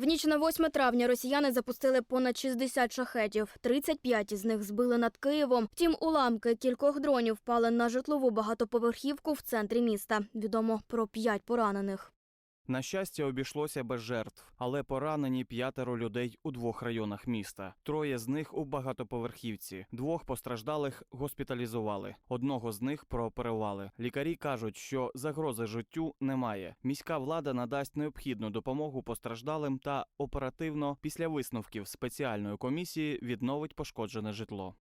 В ніч на 8 травня росіяни запустили понад 60 шахетів. 35 із них збили над Києвом. Втім, уламки кількох дронів впали на житлову багатоповерхівку в центрі міста. Відомо про 5 поранених. На щастя, обійшлося без жертв, але поранені п'ятеро людей у двох районах міста. Троє з них у багатоповерхівці. Двох постраждалих госпіталізували. Одного з них прооперували. Лікарі кажуть, що загрози життю немає. Міська влада надасть необхідну допомогу постраждалим та оперативно після висновків спеціальної комісії відновить пошкоджене житло.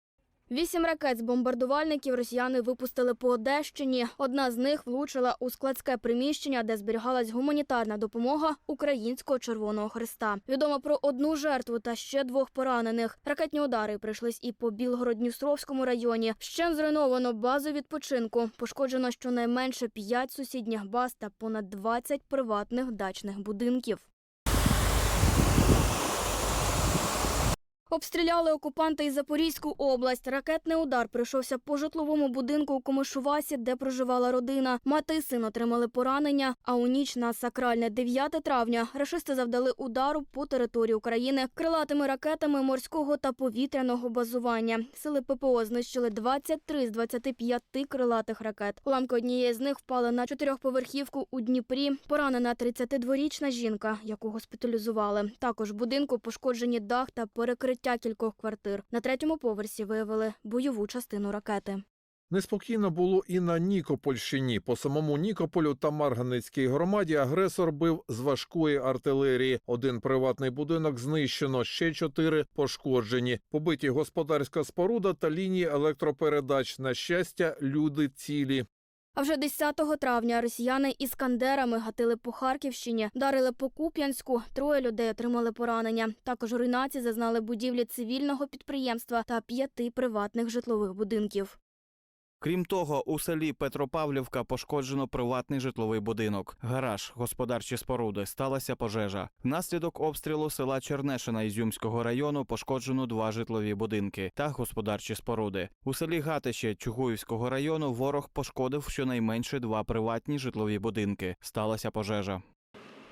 Вісім ракет з бомбардувальників росіяни випустили по Одещині. Одна з них влучила у складське приміщення, де зберігалась гуманітарна допомога Українського Червоного Христа. Відомо про одну жертву та ще двох поранених. Ракетні удари прийшлись і по Білгород-Дністровському районі. Ще зруйновано базу відпочинку. Пошкоджено щонайменше п'ять сусідніх баз та понад 20 приватних дачних будинків. Обстріляли окупанти і Запорізьку область. Ракетний удар прийшовся по житловому будинку у Комишувасі, де проживала родина. Мати і син отримали поранення. А у ніч на сакральне 9 травня рашисти завдали удару по території України крилатими ракетами морського та повітряного базування. Сили ППО знищили 23 з 25 крилатих ракет. Уламки однієї з них впали на чотирьохповерхівку у Дніпрі. Поранена 32-річна жінка, яку госпіталізували. Також будинку пошкоджені дах та перекриття кількох квартир. На третьому поверсі виявили бойову частину ракети. Неспокійно було і на Нікопольщині. По самому Нікополю та Марганецькій громаді агресор бив з важкої артилерії. Один приватний будинок знищено, ще чотири пошкоджені. Побиті господарська споруда та лінії електропередач. На щастя, люди цілі. А вже 10 травня росіяни іскандерами гатили по Харківщині, дарили по Куп'янську. Троє людей отримали поранення. Також руйнації зазнали будівлі цивільного підприємства та п'яти приватних житлових будинків. Крім того, у селі Петропавлівка пошкоджено приватний житловий будинок, гараж, господарчі споруди. Сталася пожежа. Внаслідок обстрілу села Чернешина Ізюмського району пошкоджено два житлові будинки та господарчі споруди. У селі Гатище Чугуївського району ворог пошкодив щонайменше два приватні житлові будинки. Сталася пожежа.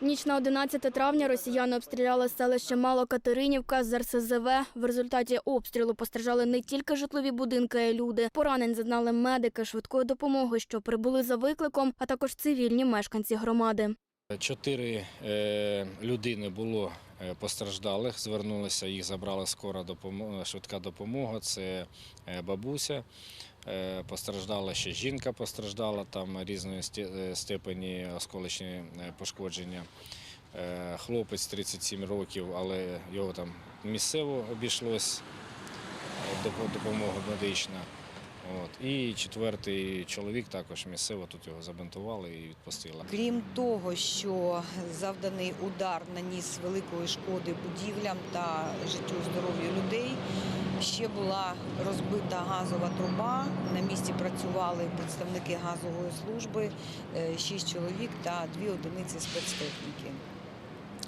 Ніч на 11 травня росіяни обстріляли селище Малокатеринівка з РСЗВ. В результаті обстрілу постраждали не тільки житлові будинки, а й люди. Поранень зазнали медики швидкої допомоги, що прибули за викликом, а також цивільні мешканці громади. Чотири е, людини було е, постраждалих. Звернулися, їх забрала скора допомога, швидка допомога. Це е, бабуся. Е, постраждала ще жінка, постраждала там різної е, степені осколочні е, пошкодження. Е, хлопець 37 років, але його там місцево обійшлось е, допомога медична. От. І четвертий чоловік також місцево тут його забинтували і відпустили. Крім того, що завданий удар наніс великої шкоди будівлям та життю здоров'ю людей, ще була розбита газова труба. На місці працювали представники газової служби, е, шість чоловік та дві одиниці спецтехніки.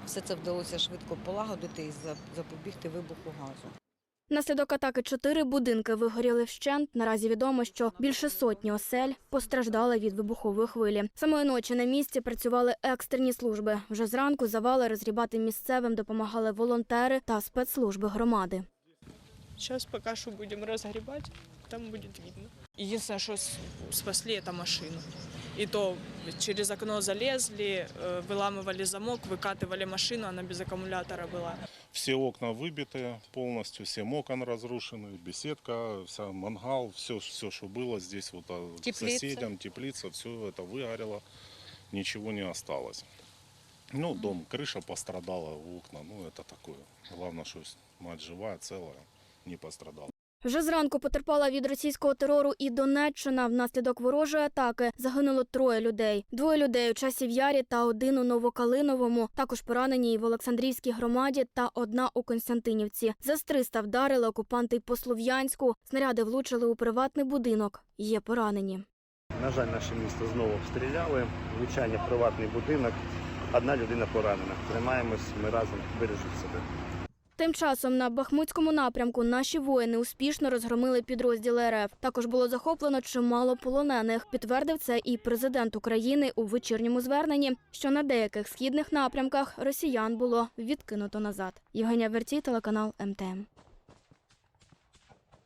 Все це вдалося швидко полагодити і запобігти вибуху газу. Наслідок атаки чотири будинки вигоріли вщент. Наразі відомо, що більше сотні осель постраждали від вибухової хвилі. Самої ночі на місці працювали екстрені служби. Вже зранку завали розгрібати місцевим допомагали волонтери та спецслужби громади. Сейчас пока что будем разгребать, там будет видно. Что с- спасли, это машину. И то через окно залезли, э, выламывали замок, выкатывали машину, она без аккумулятора была. Все окна выбиты полностью, все окон разрушены, беседка, вся мангал, все, все, что было здесь, вот а, Теплица. соседям, теплица, все это выгорело, ничего не осталось. Ну, дом, крыша пострадала, окна, ну, это такое. Главное, что мать живая, целая, не пострадала. Вже зранку потерпала від російського терору і Донеччина. Внаслідок ворожої атаки загинуло троє людей. Двоє людей у часів Ярі та один у Новокалиновому. Також поранені і в Олександрійській громаді та одна у Константинівці. За 300 вдарили окупанти по Слов'янську. Снаряди влучили у приватний будинок. Є поранені. На жаль, наше місто знову обстріляли. Влучання приватний будинок. Одна людина поранена. Тримаємось, ми разом бережуть себе. Тим часом на Бахмутському напрямку наші воїни успішно розгромили підрозділи РФ. Також було захоплено чимало полонених. Підтвердив це і президент України у вечірньому зверненні, що на деяких східних напрямках росіян було відкинуто назад. Євгенія Вертій, телеканал МТМ.